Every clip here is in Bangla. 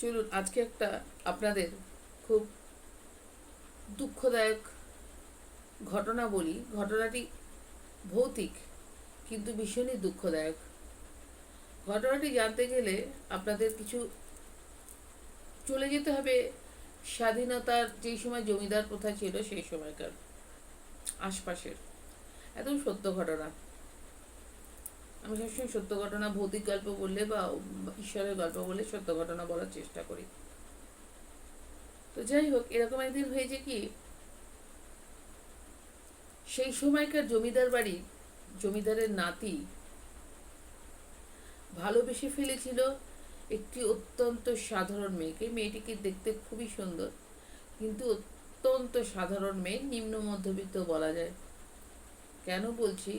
চলুন, আজকে একটা আপনাদের খুব দুঃখদায়ক ঘটনা বলি। ঘটনাটি ভৌতিক, কিন্তু ভীষণই দুঃখদায়ক। ঘটনাটি জানতে গেলে আপনাদের কিছু চলে যেতে হবে। স্বাধীনতার যেই সময় জমিদার প্রথা ছিল, সেই সময়কার আশপাশের। একদম সত্য ঘটনা। আমি সবসময় সত্য ঘটনা, ভৌতিক গল্প বললে বা ঈশ্বরের গল্প বললে সত্য ঘটনা বলার চেষ্টা করি। তো যাই হোক, এরকম একদিন হয়েছে কি, সেই সময়কার জমিদার বাড়ি, জমিদারের নাতি ভালোবেসে ফেলেছিল একটি অত্যন্ত সাধারণ মেয়েকে। মেয়েটিকে দেখতে খুবই সুন্দর, কিন্তু অত্যন্ত সাধারণ মেয়ে, নিম্ন মধ্যবিত্ত বলা যায়। কেন বলছি?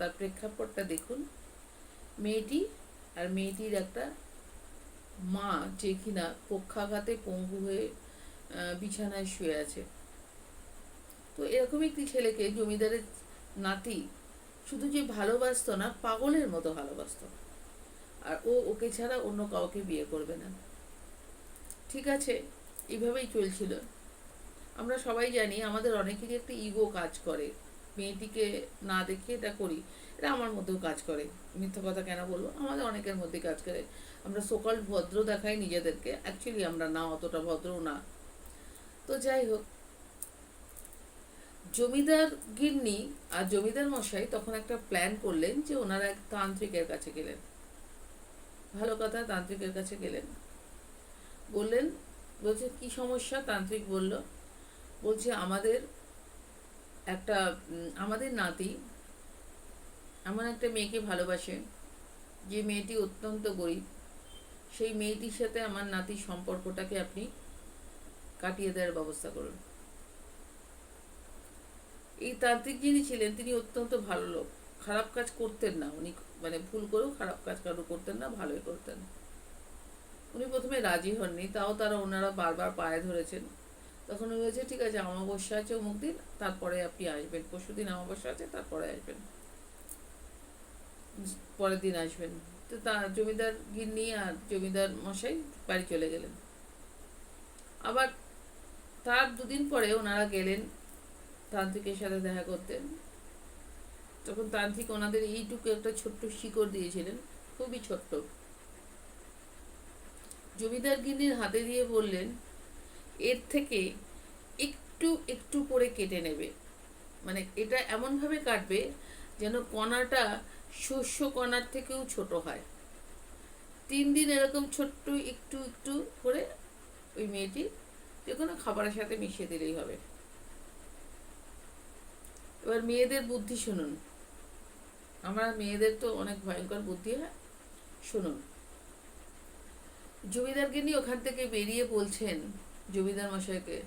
তার প্রেক্ষাপটটা দেখুন। মেয়েটি আর মেয়েটির একটা মা যে কিনা পক্ষাঘাতে পঙ্গু হয়ে বিছানায় শুয়ে আছে। তো এরকম একটি ছেলেকে জমিদারের নাতি শুধু যে ভালোবাসতো না, পাগলের মতো ভালোবাসতো। আর ও ওকে ছাড়া অন্য কাউকে বিয়ে করবে না। ঠিক আছে এইভাবেই চলছিল। আমরা সবাই জানি আমাদের অনেকেরই একটা ইগো কাজ করে। মেয়েটিকে না দেখে এটা করি। এটা আমার মধ্যেও কাজ করে। মিথ্যা কথা কেন বলব? আমাদের অনেকের মধ্যে কাজ করে। আমরা সকল ভদ্র দেখাই নিজেদেরকে। অ্যাকচুয়ালি আমরা না, অতটা ভদ্রও না। তো যাই হোক। জমিদার গিন্নি আর জমিদার মশাই তখন একটা প্ল্যান করলেন যে ওনারা এক তান্ত্রিকের কাছে গেলেন। ভালো কথা, তান্ত্রিকের কাছে গেলেন। বললেন, বলছে, কি সমস্যা? তান্ত্রিক বলল, বলছে, আমাদের একটা আমাদের নাতি এমন একটা মেয়েকে ভালোবাসে যে মেয়েটি অত্যন্ত গরিব। সেই মেয়েটির সাথে আমার নাতির সম্পর্কটাকে আপনি কাটিয়ে দেওয়ার ব্যবস্থা করুন। এই তান্ত্রিক যিনি ছিলেন, তিনি অত্যন্ত ভালো লোক। খারাপ কাজ করতেন না উনি মানে ভুল করেও খারাপ কাজ কারও করতেন না, ভালোই করতেন। উনি প্রথমে রাজি হননি, তাও তারা ওনারা বারবার পায়ে ধরেছেন। তখন উনি বলেছে, ঠিক আছে অমাবস্যা আছে অমুক দিন, তারপরে আপনি আসবেন। পরশু দিন অমাবস্যা আছে, তারপরে আসবেন। পরের দিন আসবেন। তো তা জমিদার গিন্নি আর জমিদার মশাই বাড়ি চলে গেলেন। আবার তার দুদিন পরে ওনারা গেলেন তান্ত্রিকের সাথে দেখা করতেন তখন তান্ত্রিক ওনাদের এইটুকু একটা ছোট্ট শিকড় দিয়েছিলেন, খুবই ছোট্ট। জমিদার গিন্নির হাতে দিয়ে বললেন, এর থেকে একটু একটু করে কেটে নেবে। মানে এটা এমনভাবে কাটবে যেন কণাটা শস্য কণার থেকেও ছোট হয়। তিন দিন এরকম ছোট্ট একটু একটু করে ওই মেয়েটি যে কোনো খাবারের সাথে মিশিয়ে দিলেই হবে। এবার মেয়েদের বুদ্ধি শুনুন। আমরা মেয়েদের তো অনেক ভয়ঙ্কর বুদ্ধি হয়। শুনুন। জমিদার গিনি ওখান থেকে বেরিয়ে বলছেন, জমিদার মশাইকে,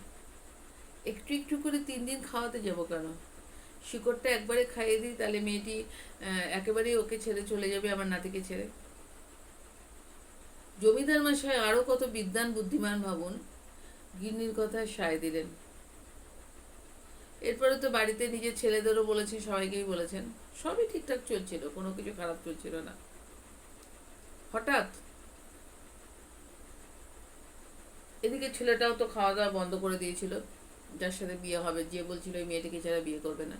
একটু একটু করে তিন দিন খাওয়াতে যাব কেন? শিকড়টা একবারে খাইয়ে দিই, তাহলে মেয়েটি একেবারেই ওকে ছেড়ে চলে যাবে আমার নাতিকে ছেড়ে। জমিদার মশাই আরও কত বিদ্যান বুদ্ধিমান ভাবুন। গিন্নির কথায় সায় দিলেন। এরপরে তো বাড়িতে নিজের ছেলেদেরও বলেছেন, সবাইকেই বলেছেন। সবই ঠিকঠাক চলছিল, কোনো কিছু খারাপ চলছিল না। হঠাৎ এদিকে ছেলেটাও তো খাওয়া দাওয়া বন্ধ করে দিয়েছিল। যার সাথে বিয়ে হবে, যে বলছিল ওই মেয়েটিকে ছাড়া বিয়ে করবে না।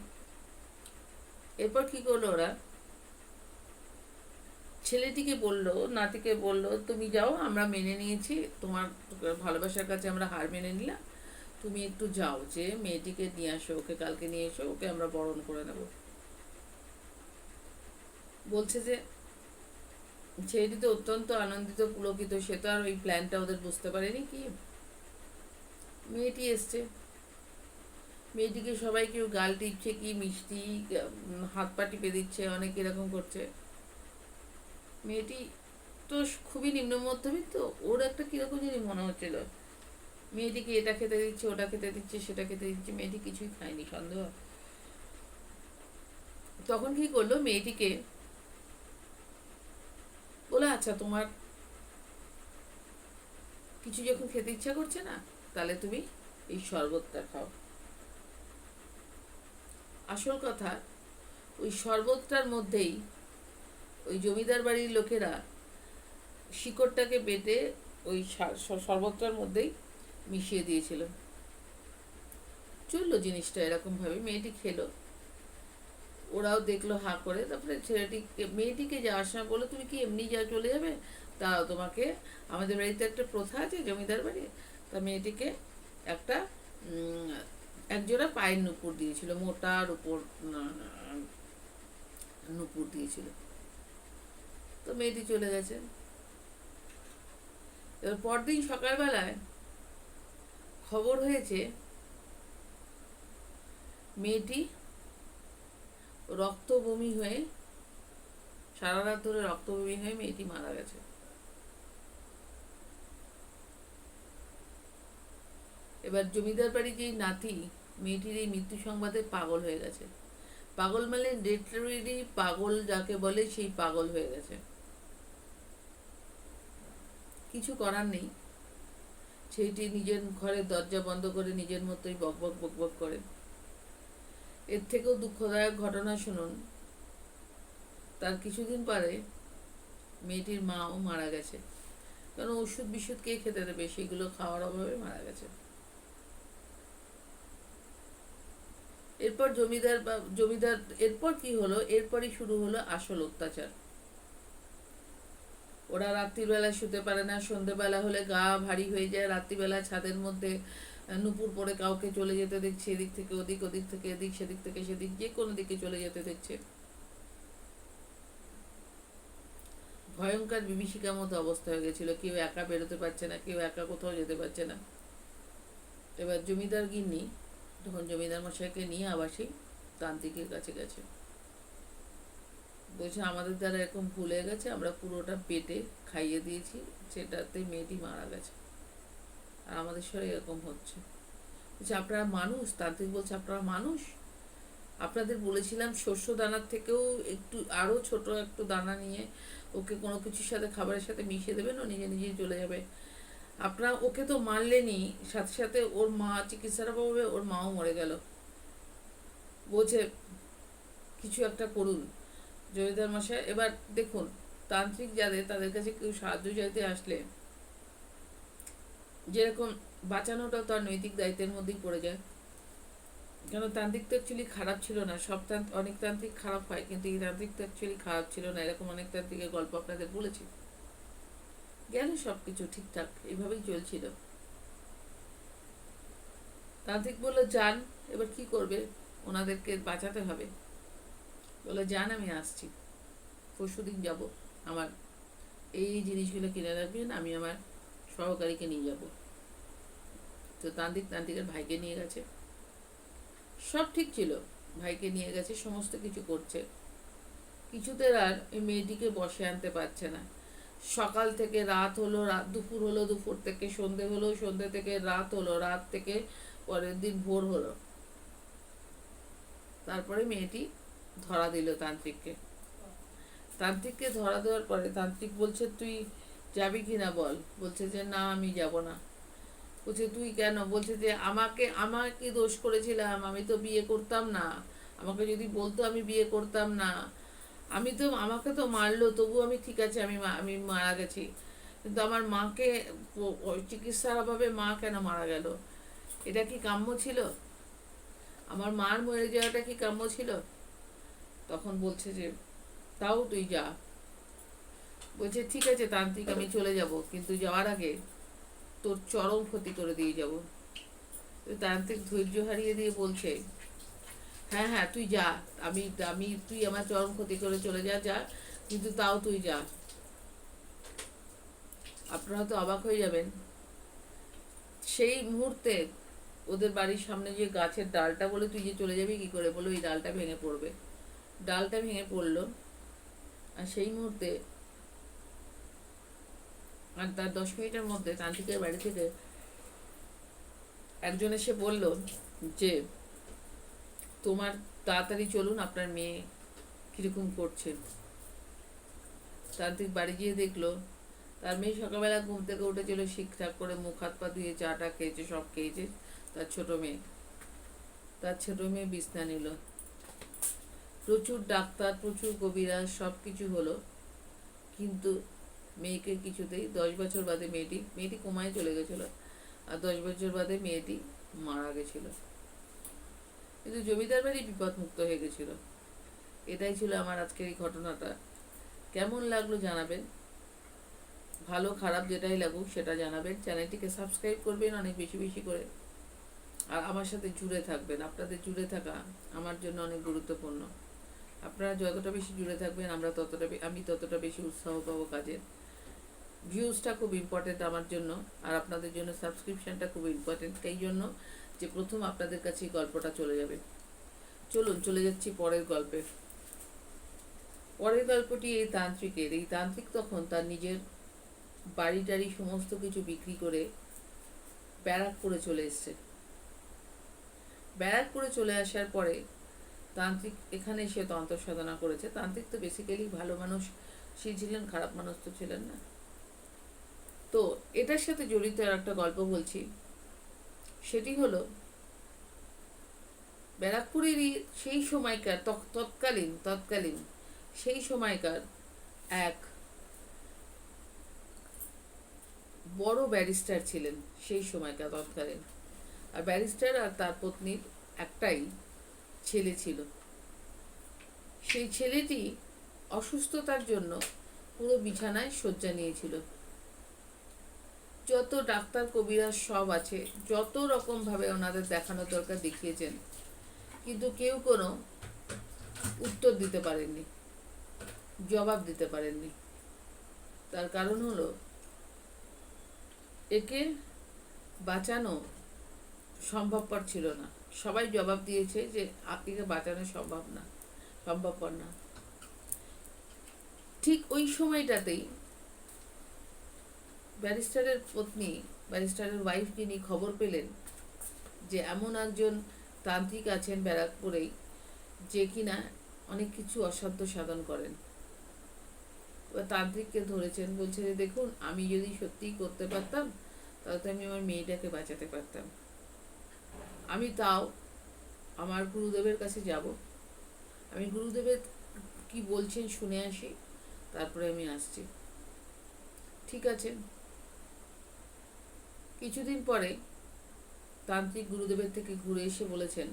এরপর কি করল ওরা? ছেলেটিকে বলল, নাতিকে বলল, তুমি যাও, আমরা মেনে নিয়েছি। তোমার ভালোবাসার কাছে আমরা হার মেনে নিলাম। তুমি একটু যাও, যে মেয়েটিকে নিয়ে আসো, ওকে কালকে নিয়ে এসো, ওকে আমরা বরণ করে নেব। বলছে যে, ছেলেটি তো অত্যন্ত আনন্দিত, পুলকিত, সে তো আর ওই প্ল্যানটা ওদের বুঝতে পারেনি কি? মেয়েটি এসছে। মেয়েটিকে সবাই কেউ গাল টিপছে কি মিষ্টি হাত পা টিপে দিচ্ছে, অনেক এরকম করছে। মেয়েটি তো খুবই নিম্ন মধ্যবিত্ত, ওর একটা কীরকম জানি মনে হচ্ছিল। মেয়েটিকে এটা খেতে দিচ্ছে, ওটা খেতে দিচ্ছে, সেটা খেতে দিচ্ছে, মেয়েটি কিছুই খায়নি, সন্দেহ। তখন কি করল মেয়েটিকে বলে আচ্ছা তোমার কিছু যখন খেতে ইচ্ছা করছে না, তাহলে তুমি এই শরবতটা খাও। আসল কথা, ওই শরবতটার মধ্যেই ওই জমিদার বাড়ির লোকেরা শিকড়টাকে বেটে ওই শরবতটার মধ্যেই মিশিয়ে দিয়েছিল। চলল জিনিসটা এরকম ভাবে মেয়েটি খেলো। ওরাও দেখল হা করে, তারপরে ছেলেটিকে, মেয়েটিকে যাওয়ার সময় বলল, তুমি কি এমনি যা চলে যাবে? তা তোমাকে, আমাদের বাড়িতে একটা প্রথা আছে, জমিদার বাড়ি? তা মেয়েটিকে একটা একজোড়া পায়ের নুপুর দিয়েছিল মোটার উপর নুপুর দিয়েছিল। তো মেয়েটি চলে গেছে। এবার পরদিন সকালবেলায় খবর হয়েছে, মেয়েটি রক্ত বমি হয়ে, সারা রাত ধরে রক্ত বমি হয়ে মেয়েটি মারা গেছে। এবার জমিদার বাড়ির যেই নাতি, মেয়েটির এই মৃত্যু সংবাদে পাগল হয়ে গেছে। পাগল মানে লিটারেলি পাগল যাকে বলে সেই পাগল হয়ে গেছে। কিছু করার নেই। সেইটি নিজের ঘরের দরজা বন্ধ করে নিজের মতোই বক বক বক বক করে। এর থেকেও দুঃখদায়ক ঘটনা শুনুন। তার কিছুদিন পরে মেয়েটির মাও মারা গেছে। কারণ ওষুধ বিশুদ্ধ কে খেতে দেবে? সেগুলো খাওয়ার অভাবে মারা গেছে। এরপর জমিদার বা জমিদার, এরপর কি হলো? এরপরই শুরু হলো আসল অত্যাচার। ওরা রাত্রিবেলা শুতে পারে না, সন্ধেবেলা হলে গা ভারী হয়ে যায়, রাত্রিবেলা ছাদের মধ্যে নুপুর পরে কাউকে চলে যেতে দেখছে, এদিক থেকে ওদিক ওদিক থেকে এদিক, সেদিক থেকে সেদিক, যে কোনো দিকে চলে যেতে দেখছে। ভয়ঙ্কর বিভীষিকার মতো অবস্থা হয়ে গেছিল। কেউ একা বেরোতে পারছে না, কেউ একা কোথাও যেতে পারছে না। এবার জমিদার গিন্নি তখন জমিদার মশাইকে নিয়ে আবার সেই তান্ত্রিকের কাছে গেছে। বলছে, আমাদের দ্বারা এরকম ভুল হয়ে গেছে, আমরা পুরোটা পেটে খাইয়ে দিয়েছি, সেটাতে মেয়েটি মারা গেছে। আর আমাদের সঙ্গে এরকম হচ্ছে। বলছে, আপনারা মানুষ? তান্ত্রিক বলছে, আপনারা মানুষ? আপনাদের বলেছিলাম শস্য দানার থেকেও একটু, আরও ছোট একটু দানা নিয়ে ওকে কোনো কিছুর সাথে, খাবারের সাথে মিশিয়ে দেবেন, ও নিজে নিজেই চলে যাবে। আপনারা ওকে তো মারলেনি সাথে সাথে ওর মা চিকিৎসার অভাবে ওর মাও মরে গেল। বলছে, কিছু একটা করুন। জমিদার মশাই, এবার দেখুন, তান্ত্রিক যাদের, তাদের কাছে কেউ সাহায্য চাইতে আসলে যেরকম বাঁচানোটা তার নৈতিক দায়িত্বের মধ্যেই পড়ে যায়। কেন, তান্ত্রিক তো অ্যাকচুয়ালি খারাপ ছিল না। সব তান্ত্রিক, অনেক তান্ত্রিক খারাপ হয়, কিন্তু এই তান্ত্রিক তো অ্যাকচুয়ালি খারাপ ছিল না। এরকম অনেক তান্ত্রিকের গল্প আপনাদের বলেছি। গেল সব কিছু ঠিকঠাক এইভাবেই চলছিল। তান্ত্রিক বলল, যান, এবার কি করবে? ওনাদেরকে বাঁচাতে হবে। বলে যান, আমি আসছি। পরশু দিন যাব। আমার এই এই জিনিসগুলো কিনে রাখবেন, আমি আমার সহকারীকে নিয়ে যাব। তো তান্ত্রিক তান্ত্রিকের ভাইকে নিয়ে গেছে। সব ঠিক ছিল। ভাইকে নিয়ে গেছে, সমস্ত কিছু করছে। কিছুতে আর এই মেয়েটিকে বসে আনতে পারছে না। সকাল থেকে রাত হলো, রাত দুপুর হলো, দুপুর থেকে সন্ধে হলো, সন্ধে থেকে রাত হলো, রাত থেকে পরের দিন ভোর হলো। তারপরে মেয়েটি ধরা দিল তান্ত্রিককে। তান্ত্রিককে ধরা দেওয়ার পরে তান্ত্রিক বলছে, তুই যাবি কি না বল? বলছে যে, না, আমি যাব না। বলছে, তুই কেন? বলছে যে, আমাকে আমার কি দোষ করেছিলাম, আমি তো বিয়ে করতাম না। আমাকে যদি বলতো আমি বিয়ে করতাম না আমি তো, আমাকে তো মারলো তবু আমি ঠিক আছে, আমি আমি মারা গেছি। কিন্তু আমার মাকে চিকিৎসার অভাবে মা কেন মারা গেল? এটা কি কাম্য ছিল? আমার মার মরে যাওয়াটা কি কাম্য ছিল? তখন বলছে যে, তাও তুই যা। বলছে, ঠিক আছে তান্ত্রিক আমি চলে যাব, কিন্তু যাওয়ার আগে তোর চরম ক্ষতি করে দিয়ে যাব। তান্ত্রিক ধৈর্য হারিয়ে দিয়ে বলছে হ্যাঁ হ্যাঁ তুই যা। আমি আমি, তুই আমার চরম ক্ষতি করে চলে যা যা। কিন্তু তাও তুই যা। আপনারা হয়তো অবাক হয়ে যাবেন। সেই মুহূর্তে ওদের বাড়ির সামনে যে গাছের ডালটা বলে তুই যে চলে যাবি, কি করে বলে ওই ডালটা ভেঙে পড়বে। ডালটা ভেঙে পড়ল। আর সেই মুহূর্তে আর তার দশ মিনিটের মধ্যে তান্ত্রিকের বাড়ি থেকে একজন এসে বলল যে তোমার তাড়াতাড়ি চলুন, আপনার মেয়ে কীরকম করছে। তান্ত্রিক বাড়ি গিয়ে দেখল, তার মেয়ে সকালবেলা ঘুম থেকে উঠেছিল ঠিকঠাক করে মুখ হাত পা ধুয়ে চাটা খেয়েছে, সব খেয়েছে, তার ছোট মেয়ে। তার ছোট মেয়ে বিছনা নিল। প্রচুর ডাক্তার, প্রচুর কবিরাজ, সব কিছু হলো। কিন্তু মেয়েকে কিছুতেই, দশ বছর বাদে মেয়েটি মেয়েটি কোমায় চলে গেছিল। আর দশ বছর বাদে মেয়েটি মারা গেছিল। কিন্তু জমিদার বাড়ি বিপদ মুক্ত হয়ে গেছিল। এটাই ছিল আমার আজকের এই ঘটনাটা। কেমন লাগল জানাবেন? ভালো, খারাপ যেটাই লাগুক সেটা জানাবেন। চ্যানেলটিকে সাবস্ক্রাইব করবেন অনেক বেশি বেশি করে। আর আমার সাথে জুড়ে থাকবেন। আপনাদের জুড়ে থাকা আমার জন্য অনেক গুরুত্বপূর্ণ। আপনারা যতটা বেশি জুড়ে থাকবেন, আমরা ততটা আমি ততটা বেশি উৎসাহ পাবো কাজের। ভিউজটা খুব ইম্পর্টেন্ট আমার জন্য। আর আপনাদের জন্য সাবস্ক্রিপশনটা খুব ইম্পর্টেন্ট এই জন্য? যে প্রথম আপনাদের কাছে গল্পটা চলে যাবে। চলুন, চলে যাচ্ছি পরের গল্পে। পরের গল্পটি এই তান্ত্রিকের। এই তান্ত্রিক তখন তার নিজের বাড়ি টাড়ি সমস্ত কিছু বিক্রি করে ব্যারাক করে চলে এসছে। ব্যারাক করে চলে আসার পরে তান্ত্রিক, এখানে সে তন্ত্র সাধনা করেছে। তান্ত্রিক তো বেসিক্যালি ভালো মানুষ, সে ছিলেন, খারাপ মানুষ তো ছিলেন না। তো এটার সাথে জড়িত একটা গল্প বলছি। সেটি হলো, ব্যারাকপুরেরই সেই সময়কার তৎকালীন তৎকালীন সেই সময়কার এক বড় ব্যারিস্টার ছিলেন সেই সময়কার তৎকালীন। আর ব্যারিস্টার আর তার পত্নীর একটাই ছেলে ছিল। সেই ছেলেটি অসুস্থতার জন্য পুরো বিছানায় শয্যা নিয়েছিল। যত ডাক্তার, কবিরাজ সব আছে, যত রকম ভাবে ওনাদের দেখানো দরকার দেখিয়েছেন, কিন্তু কেউ কোনো উত্তর দিতে পারেননি, জবাব দিতে পারেননি। তার কারণ হলো, একে বাঁচানো সম্ভবপর ছিল না। সবাই জবাব দিয়েছে যে একে বাঁচানো সম্ভব না, সম্ভবপর না। ঠিক ওই সময়টাতেই ব্যারিস্টারের পত্নী, ব্যারিস্টারের ওয়াইফ যিনি খবর পেলেন যে এমন একজন তান্ত্রিক আছেন ব্যারাকপুরেই, যে কিনা অনেক কিছু অসাধ্য সাধন করেন। এবার তান্ত্রিককে ধরেছেন, বলছে যে দেখুন, আমি যদি সত্যিই করতে পারতাম, তাহলে তো আমি আমার মেয়েটাকে বাঁচাতে পারতাম। আমি তাও আমার গুরুদেবের কাছে যাব। আমি গুরুদেবের কি বলছেন শুনে আসি, তারপরে আমি আসছি। ঠিক আছে। কিছুদিন পরে তান্ত্রিক গুরুদেবের থেকে ঘুরে এসে বলেছেন,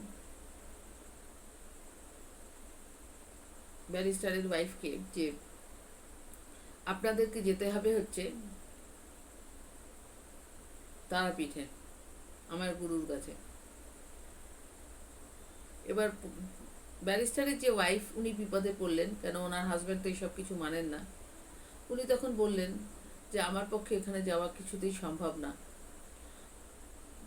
ব্যারিস্টারের ওয়াইফকে যে আপনাদেরকে যেতে হবে হচ্ছে তারাপীঠে, আমার গুরুর কাছে। এবার ব্যারিস্টারের যে ওয়াইফ উনি বিপদে পড়লেন, কেন ওনার হাজব্যান্ড তো এইসব কিছু মানেন না। উনি তখন বললেন যে, আমার পক্ষে এখানে যাওয়া কিছুতেই সম্ভব না।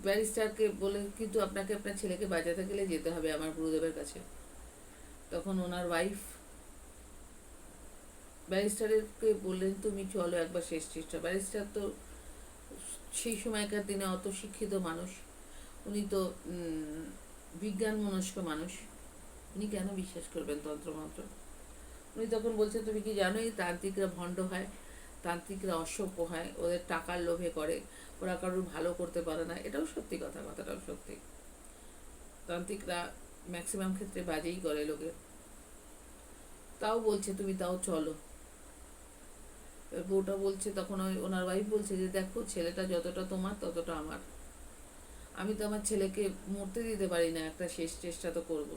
ব্যারিস্টারকে বলে, কিন্তু আপনাকে আপনার ছেলেকে বাঁচাতে গেলে যেতে হবে আমার গুরুদেবের কাছে। তখন ওনার ওয়াইফ ব্যারিস্টারেরকে বললেন, তুমি চলো একবার শেষ চেষ্টা। ব্যারিস্টার তো সেই সময়কার দিনে অত শিক্ষিত মানুষ। উনি তো বিজ্ঞান মনস্ক মানুষ। উনি কেন বিশ্বাস করবেন তন্ত্রমন্ত্র? উনি তখন বলছে তুমি কি জানোই, তান্ত্রিকরা ভণ্ড হয়, তান্ত্রিকরা অসভ্য হয়, ওদের টাকার লোভে করে। ওরা কারোর ভালো করতে পারে না, এটাও সত্যি কথা, কথাটাও সত্যি। তান্ত্রিকরা ম্যাক্সিমাম ক্ষেত্রে বাজেই করে লোকের তাও বলছে, তুমি তাও চলো। বউটা বলছে, তখন ওই ওনার ওয়াইফ বলছে যে, দেখো, ছেলেটা যতটা তোমার, ততটা আমার। আমি তো আমার ছেলেকে মরতে দিতে পারি না, একটা শেষ চেষ্টা তো করব।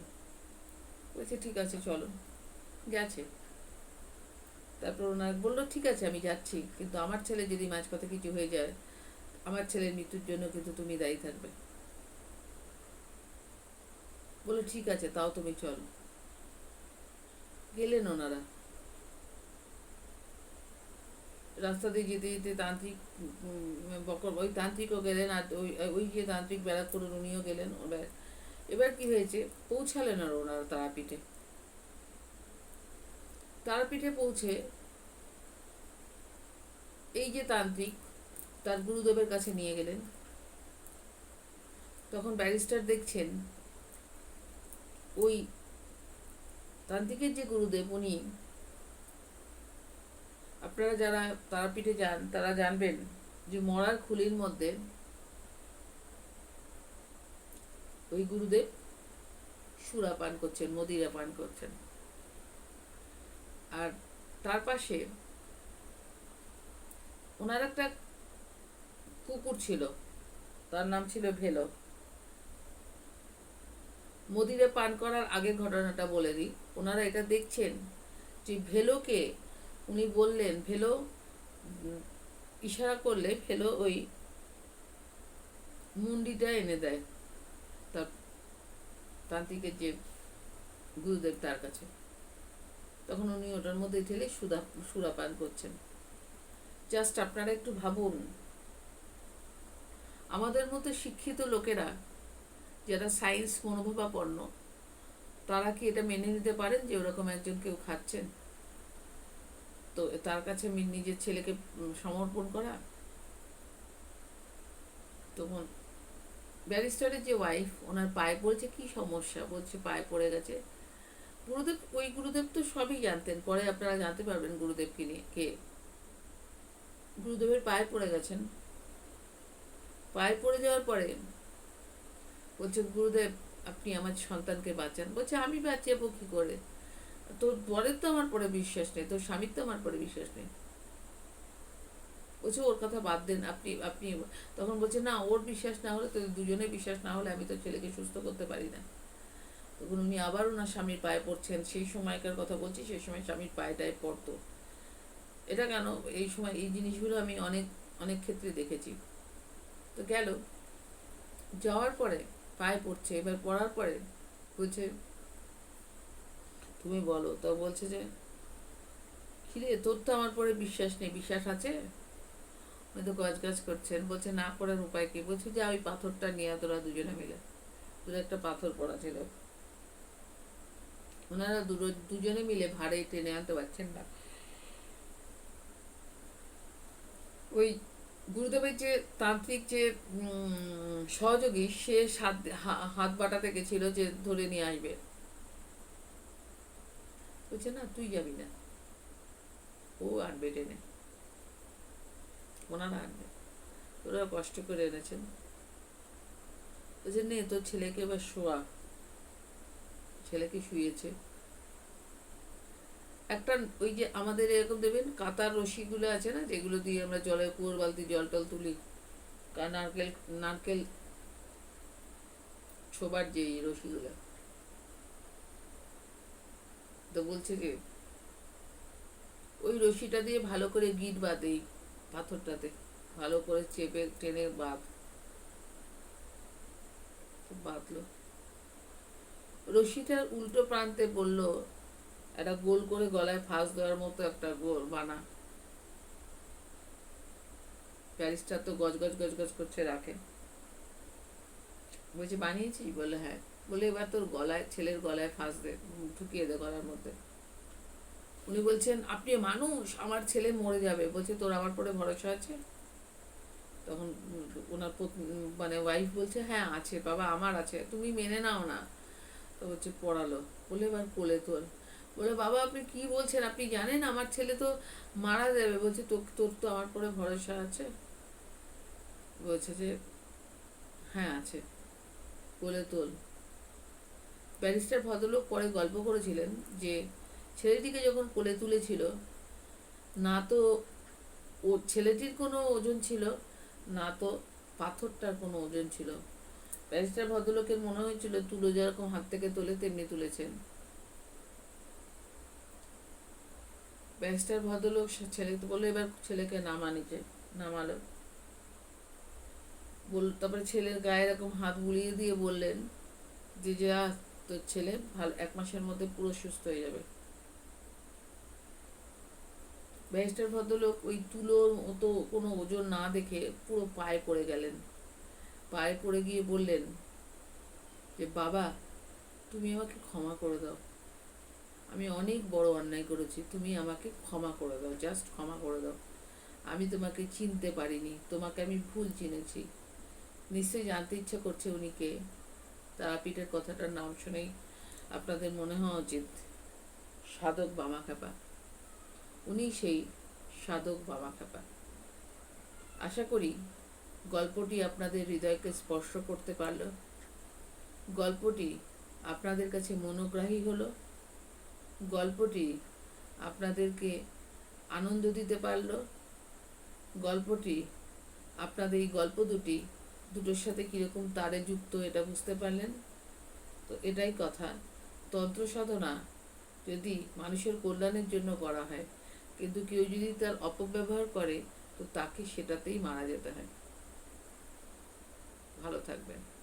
বলছে, ঠিক আছে, চলো। গেছে। তারপর ওনার বলল, ঠিক আছে, আমি যাচ্ছি। কিন্তু আমার ছেলে যদি মাঝপথে কিছু হয়ে যায় আমার ছেলের মৃত্যুর জন্য কিন্তু তুমি দায়ী থাকবে। বলল ঠিক আছে, তাও তুমি চলো। গেলেন ওনারা। রাস্তা দিয়ে যেতে যেতে তান্ত্রিক বকর, ওই তান্ত্রিকও গেলেন আর ওই ওই যে তান্ত্রিক ব্যারাকপুরের উনিও গেলেন। এবার এবার কি হয়েছে? পৌঁছালেন আর ওনারা তারাপীঠে। তারাপীঠে পৌঁছে এই যে তান্ত্রিক তার গুরুদেবের কাছে নিয়ে গেলেন। তখন ব্যারিস্টার দেখছেন, ওই তান্ত্রিকের যে গুরুদেব, উনি, আপনারা যারা তারাপীঠে যান, তারা জানবেন যে মরার খুলির মধ্যে ওই গুরুদেব সুরা পান করছেন, মদিরা পান করছেন। আর তার পাশে ওনার একটা কুকুর ছিল। তার নাম ছিল ভেলো। মদিরে পান করার আগের ঘটনাটা বলে দিই। ওনারা এটা দেখছেন যে ভেলোকে উনি বললেন, ভেলো ইশারা করলে ভেলো ওই মুন্ডিটা এনে দেয় তার তান্ত্রিকের যে গুরুদেব তার কাছে। তখন উনি ওটার মধ্যে ঢেলে সুদা, সুরা পান করছেন। জাস্ট আপনারা একটু ভাবুন আমাদের মতো শিক্ষিত লোকেরা যারা সায়েন্স মনোভাবাপন্ন তারা কি এটা মেনে নিতে পারেন যে ওরকম একজন কেউ খাচ্ছেন? তো তার কাছে নিজের ছেলেকে সমর্পণ করা? তখন ব্যারিস্টারের যে ওয়াইফ ওনার পায়ে পড়েছে, কি সমস্যা? বলছে, পায়ে পড়ে গেছে। গুরুদেব, ওই গুরুদেব তো সবই জানতেন, পরে আপনারা জানতে পারবেন গুরুদেবকে নিয়ে কে। গুরুদেবের পায়ে পড়ে গেছেন। পায়ে পড়ে যাওয়ার পরে বলছে, গুরুদেব, আপনি আমার সন্তানকে বাঁচান। বলছে, আমি বাঁচাবো কি করে? তোর বরের তো আমার পরে বিশ্বাস নেই, তোর স্বামীর তো আমার পরে বিশ্বাস নেই। বলছে, ওর কথা বাদ দেন, আপনি আপনি তখন বলছে, না, ওর বিশ্বাস না হলে তো দুজনে বিশ্বাস না হলে আমি তো ছেলেকে সুস্থ করতে পারি না। তখন উনি আবার ওনার স্বামীর পায়ে পড়ছেন, সেই সময়কার কথা বলছি, সেই সময় স্বামীর পায়েটায় পড়তো। এটা কেন? এই সময়, এই জিনিসগুলো আমি অনেক অনেক ক্ষেত্রে দেখেছি। তো গেল। যাওয়ার পরে পায়ে পড়ছে, এবার পড়ার পরে বলছে, তুমি বলো। তো বলছে যে কিরে তোর তো আমার পরে বিশ্বাস নেই, বিশ্বাস আছে? উনি তো গজ গজ করছেন। বলছে, না করার উপায় কি? বলছে যে ওই পাথরটা নিয়ে তোরা দুজনে মিলে। তোর একটা পাথর পড়া ছিল। ওনারা দুজনে মিলে ভাড়ে টেনে আনতে পারছেন না। ওই গুরুদেবের যে তান্ত্রিক যে সহযোগী, সে সাত হা- হাত বাটাতে গেছিল যে ধরে নিয়ে আসবে। বলছে, না, তুই যাবি না। ও আনবে টেনে। ওনারা আনবে। ওরা কষ্ট করে এনেছেন। বলছে, নে, তোর ছেলেকে এবার শোয়া। ছেলেকে শুয়েছে। একটা ওই যে আমাদের এরকম দেবেন কাতার রশিগুলো আছে না, যেগুলো দিয়ে আমরা জলে কুয়োর বালতি জল টল তুলি। নারকেল নারকেল ছোবার যে রশিগুলো। তো বলছে যে, ওই রশিটা দিয়ে ভালো করে গিট বাঁধে পাথরটাতে। ভালো করে চেপে টেনে বাঁধ। বাঁধলো। রশিটার উল্টো প্রান্তে বলল একটা গোল করে গলায় ফাঁস দেওয়ার মতো একটা গোল, বানা। প্যারিসটা তো গজ গজ গজ গজ করছে, রাখে। বলছে বানিয়েছিস বলে হ্যাঁ। বলে, এবার তোর গলায়, ছেলের গলায় ফাঁস দে, ঢুকিয়ে দে গলার মধ্যে। উনি বলছেন, আপনি মানুষ, আমার ছেলে মরে যাবে। বলছে, তোর আমার পরে ভরসা আছে? তখন ওনার মানে ওয়াইফ বলছে হ্যাঁ আছে, বাবা, আমার আছে, তুমি মেনে নাও না। তো বলছে, পড়ালো। বলে, এবার কোলে তোর বলে, বাবা, আপনি কি বলছেন? আপনি জানেন আমার ছেলে তো মারা যাবে। বলছে তোর তোর তো আমার পরে ভরসা আছে। বলছে যে হ্যাঁ আছে। কোলে তোল ব্যারিস্টার ভদ্রলোক পরে গল্প করেছিলেন যে, ছেলেটিকে যখন কোলে তুলেছিল, না তো ও, ছেলেটির কোনো ওজন ছিল, না তো পাথরটার কোনো ওজন ছিল। ব্যারিস্টার ভদ্রলোকের মনে হয়েছিল, তুলো যেরকম হাত থেকে তোলে, তেমনি তুলেছেন। ব্যারিস্টার ভদ্রলোক সে ছেলেকে বলল, এবার ছেলেকে নামা নিচে নামালো। বল, তারপরে ছেলের গায়ে এরকম হাত বুলিয়ে দিয়ে বললেন, যে, যা তোর ছেলে ভালো, এক মাসের মধ্যে পুরো সুস্থ হয়ে যাবে। ব্যারিস্টার ভদ্রলোক ওই তুলোর মতো কোনো ওজন না দেখে পুরো পায়ে পড়ে গেলেন। পায়ে পড়ে গিয়ে বললেন, যে, বাবা, তুমি আমাকে ক্ষমা করে দাও। আমি অনেক বড় অন্যায় করেছি, তুমি আমাকে ক্ষমা করে দাও জাস্ট ক্ষমা করে দাও। আমি তোমাকে চিনতে পারিনি, তোমাকে আমি ভুল চিনেছি। নিশ্চয়ই জানতে ইচ্ছা করছে উনি কে। তারাপীঠের কথাটার নাম শুনেই আপনাদের মনে হওয়া উচিত সাধক বামা খাপা উনি সেই সাধক বামা খাপা আশা করি গল্পটি আপনাদের হৃদয়কে স্পর্শ করতে পারল। গল্পটি আপনাদের কাছে মনোগ্রাহী হলো। গল্পটি আপনাদেরকে আনন্দ দিতে পারল। গল্পটি, আপনাদের এই গল্প দুটি, দুটোর সাথে কীরকম তারে যুক্ত এটা বুঝতে পারলেন? তো এটাই কথা। তন্ত্র সাধনা যদি মানুষের কল্যাণের জন্য করা হয়, কিন্তু কেউ যদি তার অপব্যবহার করে, তো তাকে সেটাতেই মারা যেতে হয়। ভালো থাকবেন।